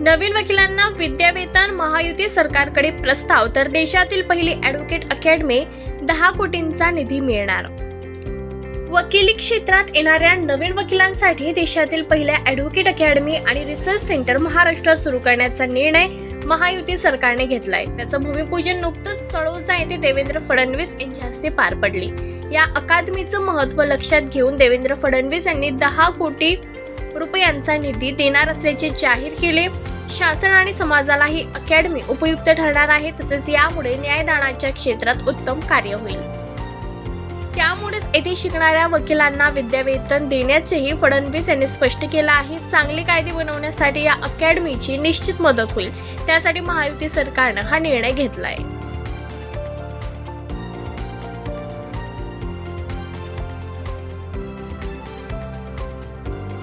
नवीन वकिलांना विद्यावेतन महायुती सरकारकडे प्रस्ताव तर देशातील पहिली ॲडव्होकेट अकॅडमी दहा कोटींचा निधी मिळणार. वकिली क्षेत्रात येणाऱ्या नवीन वकिलांसाठी देशातील पहिल्या ॲडव्होकेट अकॅडमी आणि रिसर्च सेंटर महाराष्ट्रात सुरू करण्याचा निर्णय महायुती सरकारने घेतलाय. त्याचं भूमिपूजन नुकतंच तळोजा येथे देवेंद्र फडणवीस यांच्या हस्ते पार पडली. या अकादमीचं महत्त्व लक्षात घेऊन देवेंद्र फडणवीस यांनी दहा कोटी रुपयांचा निधी देणार असल्याचे जाहीर केले. शासन आणि समाजाला ही अकॅडमी उपयुक्त ठरणार आहे तसेच यामुळे न्यायदानाच्या क्षेत्रात उत्तम कार्य होईल. त्यामुळेच येथे शिकणाऱ्या वकिलांना विद्यावेतन देण्याचेही फडणवीस यांनी स्पष्ट केलं आहे. चांगले कायदे बनवण्यासाठी या अकॅडमीची निश्चित मदत होईल. त्यासाठी महायुती सरकारनं हा निर्णय घेतला आहे